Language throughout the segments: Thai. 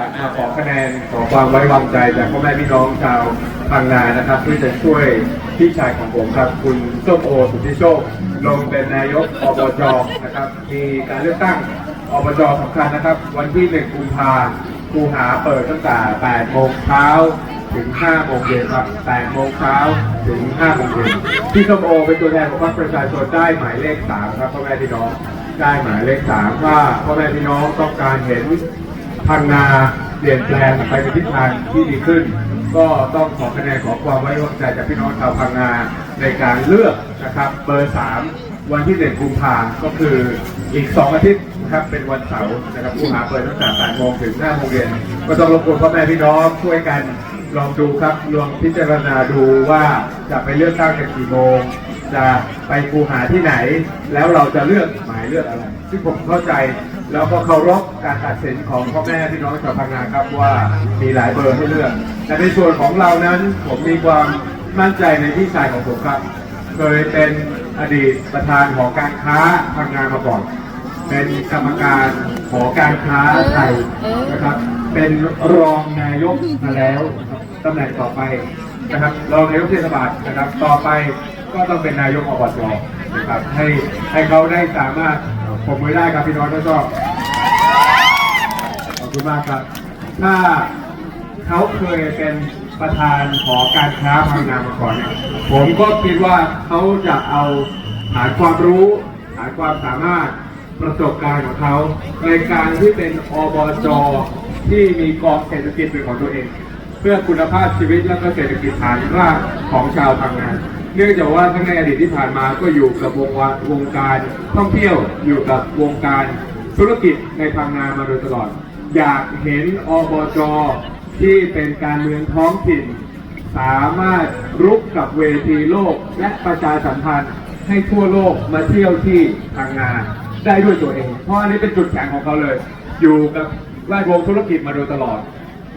มาขอคะแนนขอความไว้วางใจจากพ่อแม่พี่น้องชาวพังงานะครับที่จะช่วยพี่ชายของผมครับ คุณส้มโอสุทธิโชคลงเป็นนายกอบจนะครับ มีการเลือกตั้งอบจสำคัญนะครับ วันที่1กุมภาคูหาเปิดตั้งแต่8โมงเช้าถึง5โมงเย็นครับ8โมงเช้าถึง5โมงเย็นพี่ส้มโอเป็นตัวแทนของพรรคประชาชนได้หมายเลข3ครับพ่อแม่พี่น้องได้หมายเลข3ว่าพ่อแม่พี่น้องต้องการเห็น พังงาเปลี่ยนแปลงไปในทิศทางที่ดีขึ้น ก็ต้องขอคะแนนขอความไว้วางใจจากพี่น้องชาวพังงาในการเลือกนะครับเบอร์สามวันที่เด็กุมภาก็คืออีก 2 อาทิตย์นะครับเป็นวันเสาร์นะครับผู้หาเปิดตั้งแต่8โมงถึง5โมงเย็นก็ต้องรบกวนพ่อแม่พี่น้องช่วยกันลองดูครับลองพิจารณาดูว่าจะไปเลือกตั้งกันกี่โมง จะไปคูหาที่ไหน แล้วเราจะเลือกหมายเลือกอะไร ซึ่งผมเข้าใจ แล้วก็เคารพการตัดสินของพ่อแม่พี่น้องชาวพังงาครับว่ามีหลายเบอร์ให้เลือกแต่ในส่วนของเรานั้นผมมีความมั่นใจในพี่ชายของผมครับ เคยเป็นอดีตประธานหอการค้าพังงามาก่อน เป็นกรรมการหอการค้าไทยนะครับ เป็นรองนายกมาแล้วตำแหน่งต่อไปนะครับรองนายกเทศบาลนะครับ ต่อไปก็ต้องเป็นนายกอบจนะครับให้ให้เขาได้สามารถ ผมไมือได้ครับพี่น้องถ้าชอบขอบคุณมากครับ ถ้าเขาเคยเป็นประธานหอการค้าพังงานมาก่อนเนี่ยผมก็คิดว่าเขาจะเอาฐานความรู้ฐานความสามารถประสบการณ์ของเขา ในการที่เป็นอบจที่มีกองเศรษฐกิจเป็นของตัวเอง เพื่อคุณภาพชีวิตและก็เศรษฐกิจฐานรากของชาวพังงาน เนื่องจากว่าทั้งในอดีตที่ผ่านมาก็อยู่กับวงวาวงการท่องเที่ยวอยู่กับวงการธุรกิจในพังงานมาโดยตลอด อยากเห็นอบจที่เป็นการเมืองท้องถิ่น สามารถรุกกับเวทีโลกและประชาสัมพันธ์ให้ทั่วโลกมาเที่ยวที่พังงานได้ด้วยตัวเอง เพราะอันนี้เป็นจุดแข็งของเขาเลย อยู่กับแวดวงธุรกิจมาโดยตลอด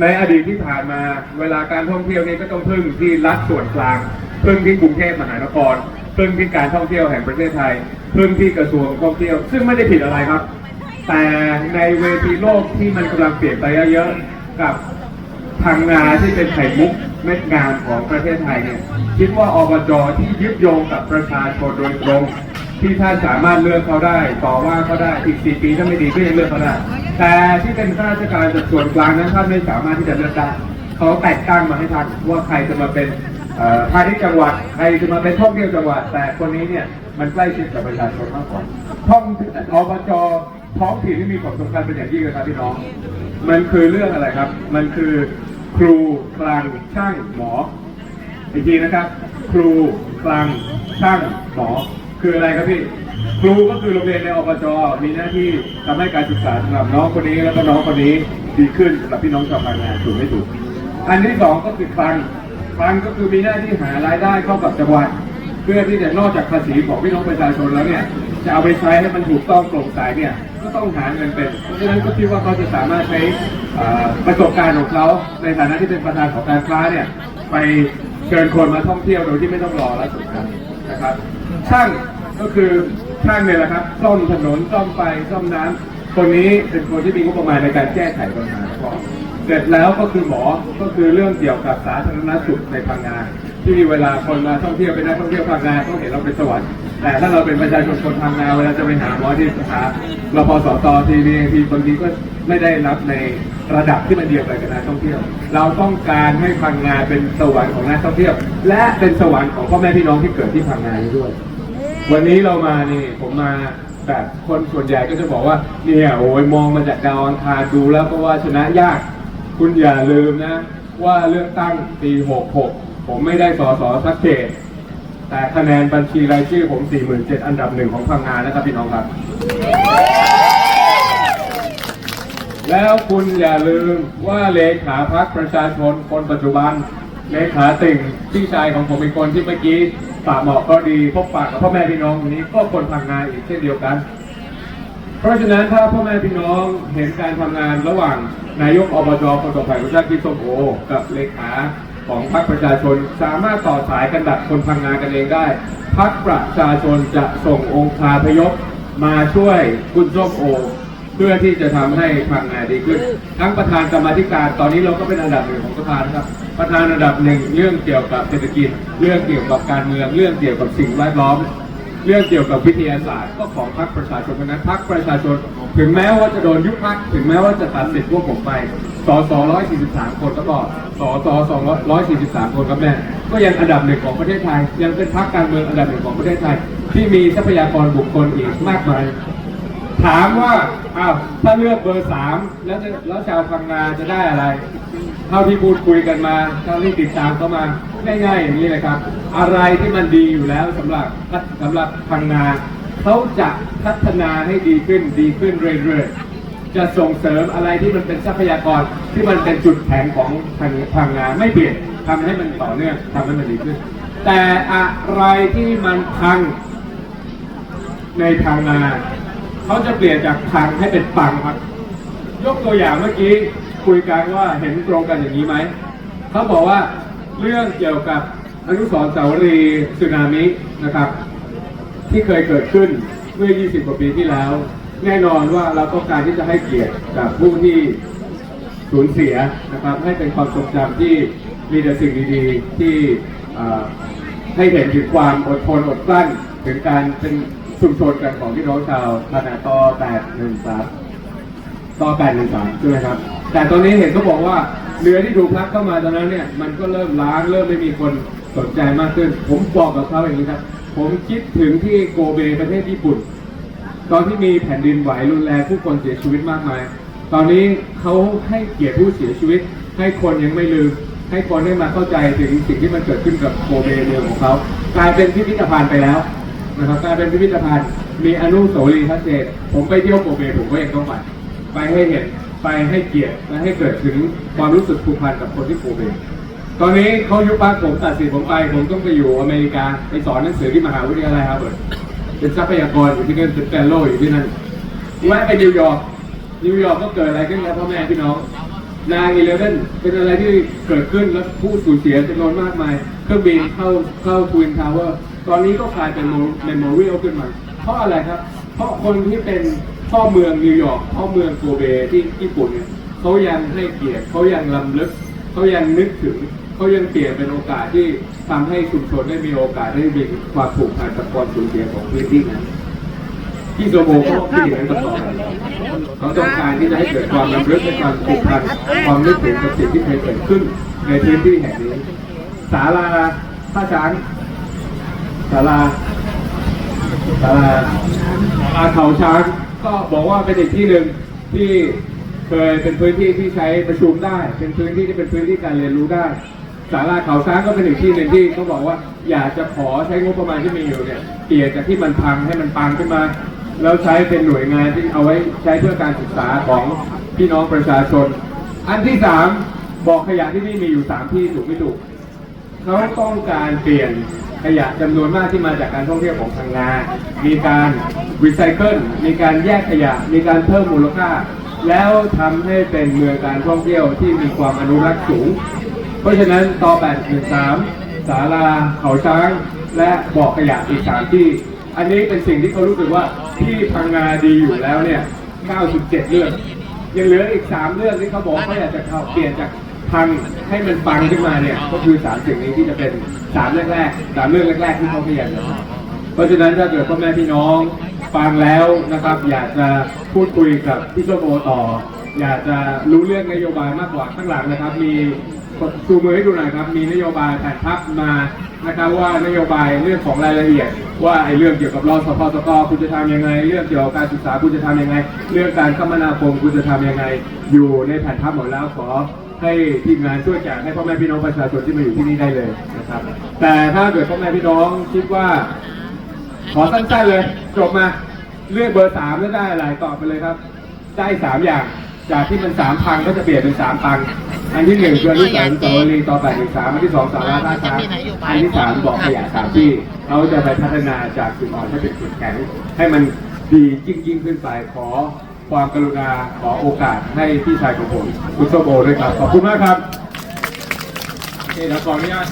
ในอดีตที่ผ่านมาเวลาการท่องเที่ยวนี่ก็ต้องพึ่งที่รัฐส่วนกลาง พึ่งที่กรุงเทพมหานครพึ่งที่การท่องเที่ยวแห่งประเทศไทยพึ่งที่กระทรวงท่องเที่ยว ซึ่งไม่ได้ผิดอะไรครับ แต่ในเวทีโลกที่มันกำลังเปลี่ยนไปเยอะๆกับพังงาที่เป็นไข่มุกเม็ดงานของประเทศไทยเนี่ยคิดว่าอบจที่ยึดโยงกับประชาชนโดยตรง ที่ท่านสามารถเลือกเขาได้ ต่อว่าเขาได้อีกสี่ปีถ้าไม่ดีก็ยังเลือกเขาได้แต่ที่เป็นข้าราชการส่วนกลางนั้นท่านไม่สามารถที่จะเลือกได้เขาแต่งตั้งมาให้ท่านว่าใครจะมาเป็น พาณิชย์จังหวัดใครจะมาเป็นท่องเที่ยวจังหวัด แต่คนนี้เนี่ยมันใกล้ชิดกับประชาชนมากกว่าท่องอบจท้องถิ่นที่มีความสำคัญเป็นอย่างยิ่งเลยครับพี่น้อง มันคือเรื่องอะไรครับ มันคือครูคลังช่างหมออีกทีนะครับ ครูคลังช่างหมอคืออะไรครับพี่ครูก็คือโรงเรียนในอบจมีหน้าที่ทำให้การศึกษาสำหรับน้องคนนี้แล้วก็น้องคนนี้ดีขึ้นสำหรับพี่น้องชาวพังงานถูกไม่ถูก อันที่สองก็คือคลัง คลังก็คือมีหน้าที่หารายได้เข้ากับจังหวัด เพื่อที่จะนอกจากภาษีของพี่น้องประชาชนแล้วเนี่ยจะเอาไปใช้ให้มันถูกต้องโปร่งใสเนี่ยก็ต้องหาเงินเป็น เพราะฉะนั้นก็คิดว่าเขาจะสามารถใช้ประสบการณ์ของเขาในฐานะที่เป็นประธานของการค้าเนี่ยไปเชิญคนมาท่องเที่ยวโดยที่ไม่ต้องรอและสุดท้ายนะครับช่างก็คือช่างเนี่ยแหละครับซ่อมถนนซ่อมไฟซ่อมน้ำคนนี้เป็นคนที่มีงบประมาณในการแก้ไขปัญหาก่อน เสร็จแล้วก็คือหมอก็คือเรื่องเกี่ยวกับสาธารณสุขในพังงานที่มีเวลาคนมาท่องเที่ยวเป็นนักท่องเที่ยวพังงานต้องเห็นเราเป็นสวรรค์แต่ถ้าเราเป็นประชาชนคนพังงานเวลาจะไปหาหมอที่สาขาเราพอสตทีนี้ทีบางทีก็ไม่ได้รับในระดับที่มันเดียวกันกับนักท่องเที่ยว เราต้องการให้พังงานเป็นสวรรค์ของนักท่องเที่ยว และเป็นสวรรค์ของพ่อแม่พี่น้องที่เกิดที่พังงานด้วย วันนี้เรามานี่ผมมาแบบคนส่วนใหญ่ก็จะบอกว่าเนี่ยโอ้ยมองมาจากดาวอังคารดูแล้วก็ว่าชนะยาก คุณอย่าลืมนะ ว่าเลือกตั้งปี 66 ผมไม่ได้สอสอสักเขต แต่คะแนนบัญชีรายชื่อผม 47 อันดับหนึ่งของพังงานนะครับพี่น้องครับ แล้วคุณอย่าลืมว่าเลขาพักประชาชนคนปัจจุบัน เลขาติ่งพี่ชายของผมเป็นคนที่เมื่อกี้ปากเหมาะก็ดีพบปากกับพ่อแม่พี่น้องคนนี้ก็คนทำงานอีกเช่นเดียวกัน เพราะฉะนั้นถ้าพ่อแม่พี่น้องเห็นการทำงานระหว่างนายกอบจคนต่อไปประชาธิปไตยส้มโอกับเลขาของพรรคประชาชน สามารถต่อสายกันดับคนทำงานกันเองได้พรรคประชาชนจะส่งองค์คาพยพมาช่วยคุณส้มโอ เพื่อที่จะทำให้พังงานดีขึ้น ทั้งประธานกรรมธิการตอนนี้เราก็เป็นอันดับหนึ่งของสภานครับ ประธานอันดับหนึ่งเรื่องเกี่ยวกับเศรษฐกิจ เรื่องเกี่ยวกับการเมือง เรื่องเกี่ยวกับสิ่งแวดล้อม เรื่องเกี่ยวกับวิทยาศาสตร์ก็ของพรรคประชาชนเพราะฉะนั้นพรรคประชาชน ถึงแม้ว่าจะโดนยุบพรรคถึงแม้ว่าจะตัดสิทธิ์พวกผมไปสส143 คนแล้วก็สส243 คนครับแม่ก็ยังอันดับหนึ่งของประเทศไทย ยังเป็นพรรคการเมืองอันดับหนึ่งของประเทศไทย ที่มีทรัพยากรบุคคลอีกมากมาย ถามว่าอ้าวถ้าเลือกเบอร์สามแล้วจะแล้วชาวพังงาจะได้อะไร เท่าที่พูดคุยกันมาเท่าที่ติดตามเข้ามาง่ายๆอย่างนี้เลยครับ อะไรที่มันดีอยู่แล้วสำหรับสำหรับพังงาเขาจะพัฒนาให้ดีขึ้นดีขึ้นเรื่อยๆ จะส่งเสริมอะไรที่มันเป็นทรัพยากรที่มันเป็นจุดแข็งของพังงาไม่เปลี่ยนทำให้มันต่อเนื่องทำให้มันดีขึ้น แต่อะไรที่มันพังในทางนา เขาจะเปลี่ยนจากพังให้เป็นปังครับ ยกตัวอย่างเมื่อกี้คุยกันว่าเห็นตรงกันอย่างนี้ไหม เขาบอกว่าเรื่องเกี่ยวกับอนุสรณ์สาวรีสึนามินะครับ ที่เคยเกิดขึ้นเมื่อ 20 กว่าปีที่แล้ว แน่นอนว่าเราต้องการที่จะให้เกียรติกับผู้ที่สูญเสียนะครับ ให้เป็นความทรงจำที่มีแต่สิ่งดีๆที่ให้เห็นถึงความอดทนอดกลั้นถึงการเป็น ชุมชนกันของพี่น้องชาวขนาดต่อ813ต่อ813ใช่ไหมครับ แต่ตอนนี้เห็นเขาบอกว่าเรือที่ถูกพัดเข้ามาตอนนั้นเนี่ย มันก็เริ่มล้างเริ่มไม่มีคนสนใจมากขึ้น ผมบอกกับเขาอย่างนี้ครับ ผมคิดถึงที่โกเบประเทศญี่ปุ่น ตอนที่มีแผ่นดินไหวรุนแรงผู้คนเสียชีวิตมากมาย ตอนนี้เขาให้เกียรติผู้เสียชีวิต ให้คนยังไม่ลืม ให้คนได้มาเข้าใจถึงสิ่งที่มันเกิดขึ้นกับโกเบเมืองของเขากลายเป็นพิพิธภัณฑ์ไปแล้ว นะครับกลายเป็นพิพิธภัณฑ์มีอนุสาวรีย์ชัดเจนผมไปเที่ยวโกเบผมก็ยังต้องไปไปให้เห็นไปให้เกียรติและให้เกิดถึงความรู้สึกผูกพันกับคนที่โกเบตอนนี้เขายุบพักผมตัดสินผมไป ผมต้องไปอยู่อเมริกาไปสอนหนังสือที่มหาวิทยาลัยฮาร์วาร์ดเป็นทรัพยากรอยู่ที่นั่นเป็นแฟลโลอยู่ที่นั่นแวะไปนิวยอร์กนิวยอร์กก็เกิดอะไรขึ้นครับพ่อแม่พี่น้องนายอีเลเว่นเป็นอะไรที่เกิดขึ้นแล้วผู้สูญเสียจำนวนมากมาย เครื่องบินเข้าเข้าทวินทาวเวอร์ ตอนนี้ก็กลายเป็นเมมโมเรียลขึ้นมา เพราะอะไรครับ เพราะคนที่เป็นพ่อเมืองนิวยอร์กพ่อเมืองโกเบที่ญี่ปุ่นเนี่ยเขายังให้เกียรติเขายังลำลึกเขายังนึกถึงเขายังเปลี่ยนเป็นโอกาสที่ทำให้ชุมชนได้มีโอกาสได้มีความผูกพันกับความสูญเสียของพื้นที่นั้นที่โซโบก็คิดอย่างนั้นตลอดเขาต้องการที่จะให้เกิดความรำลึกและความผูกพันความนึกถึงกับสิ่งที่เคยเกิดขึ้นในพื้นที่แห่งนี้ ศาลาท่าช้าง ศาลาศาลาศาลาเขาช้างก็บอกว่าเป็นอีกที่หนึ่งที่เคยเป็นพื้นที่ที่ใช้ประชุมได้ เป็นพื้นที่ที่เป็นพื้นที่การเรียนรู้ได้ศาลาเขาช้างก็เป็นอีกที่หนึ่งที่เขาบอกว่า อยากจะขอใช้งบประมาณที่มีอยู่เนี่ยเปลี่ยนจากที่มันพังให้มันปังขึ้นมา แล้วใช้เป็นหน่วยงานที่เอาไว้ใช้เพื่อการศึกษาของพี่น้องประชาชน อันที่สามบอกขยะที่นี่มีอยู่สามที่ถูกไม่ถูกเขาต้องการเปลี่ยน ขยะจำนวนมากที่มาจากการท่องเที่ยวของทางนา มีการรีไซเคิล มีการแยกขยะ มีการเพิ่มมูลค่า แล้วทำให้เป็นเมืองการท่องเที่ยวที่มีความอนุรักษ์สูง เพราะฉะนั้นต่อ813ศาลาเขาช้าง และบ่อขยะอีกสามที่ อันนี้เป็นสิ่งที่เขารู้สึกว่าที่พังงาดีอยู่แล้วเนี่ย 97 เรื่อง ยังเหลืออีก 3 เรื่องที่เขาบอกเขาอยากจะเข้าเปลี่ยนจาก พังให้มันปังขึ้นมาเนี่ย ก็คือ3สิ่งนี้ที่จะเป็น3แรกๆ3เรื่องแรก ๆ ที่เขาพยายามจะทำเพราะฉะนั้นถ้าเกิดพ่อแม่พี่น้องฟังแล้วนะครับ อยากจะพูดคุยกับพี่โชโบต่อ อยากจะรู้เรื่องนโยบายมากกว่าข้างหลังนะครับ มีชูมือให้ดูหน่อยครับ มีนโยบายแผนพับมานะครับว่านโยบายเรื่องของรายละเอียด ว่าไอ้เรื่องเกี่ยวกับรอสพสกคุณจะทำยังไง เรื่องเกี่ยวกับการศึกษาคุณจะทำยังไง เรื่องการคมนาคมคุณจะทำยังไง อยู่ในแผนพับหมดแล้วขอ ให้ทีมงานช่วยแจกให้พ่อแม่พี่น้องประชาชนที่มาอยู่ที่นี่ได้เลยนะครับ แต่ถ้าเกิดพ่อแม่พี่น้องคิดว่า ขอสั้นๆเลย จบมาเลือกเบอร์สามแล้วได้อะไรตอบไปเลยครับ ได้สามอย่าง จากที่มันสามพังก็จะเปลี่ยนเป็นสามปังอันที่หนึ่งคืออนุสาวรีย์สาวรีต่อแปดหนึ่งสามอันที่สองสาราท่าช้างอันที่สามบอกขยะสามที่เขาจะไปพัฒนาจากจุดอ่อนให้เป็นจุดแข็งให้มันดียิ่งยิ่งขึ้นไปขอ ความกรุณาขอโอกาสให้พี่ชายของผมคุณโซโบด้วยครับ ขอบคุณมากครับโอเคเดี๋ยวขออนุญาต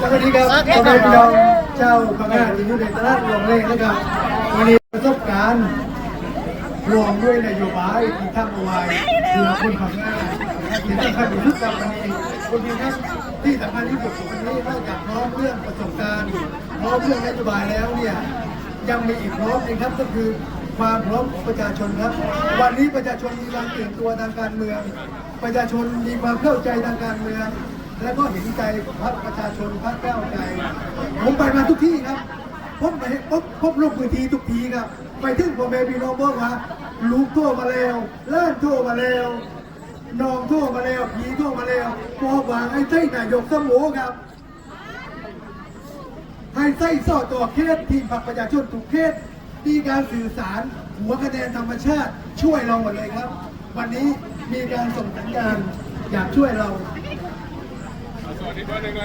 สวัสดีครับพ่อแม่พี่น้องเจ้าพนักงานที่อยู่ในตลาดรวมเล่นะครับ วันนี้ประสบการณ์รวมด้วยนโยบายที่ทำเอาไว้คือคนทำงา นที่สำคัญที่สุดกับวันนี้คนที่ครับที่สำคัญที่สุดของวันนี้นอกจากพร้อมเรื่องประสบการณ์พร้อมเรื่องนโยบายแล้วเนี่ยยังมีอีกพร้อมหนึงครับก็คือความพร้อมของประชาชนครับ วันนี้ประชาชนมีความตื่นตัวทางการเมือง ประชาชนมีความเข้าใจทางการเมือง และก็เห็นใจพรรคประชาชนพรรคก้าวไกลผมไปมาทุกที่ครับพบไปพบพบลงพื้นที่ทุกทีครับ ไปถึงพ่อแม่พี่น้องบอกว่าลูกโทรมาแล้วเล่านโทรมาแล้ว น้องโทรมาแล้วผีโทรมาแล้วบอกว่าให้ใช่นายกสมูครับ ให้ไส้สอดต่อเขตทีมพรรประชาชนทุกเขตมีการสื่อสารหัวคะแนนธรรมชาติช่วยเราหมดเลยครับ วันนี้มีการส่งสัญญาณอยากช่วยเราส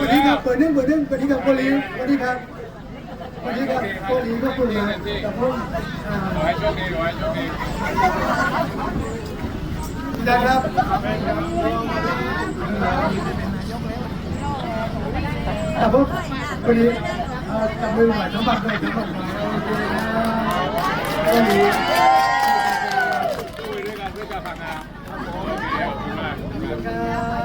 วัสดีครับเปิดนึ่งเปิดนึ่งสวัสดีครับโกลีสวัสดีครับสวัสดีครับโกลีก็คุณนะกับผมอ่าขอให้โชคดีขอให้โชคดี นะครับแต่พวกพี่จับมือหมายสมบัติเลยทั้คุยด้วยกันเพื่กันาโอเขอบคุณมาก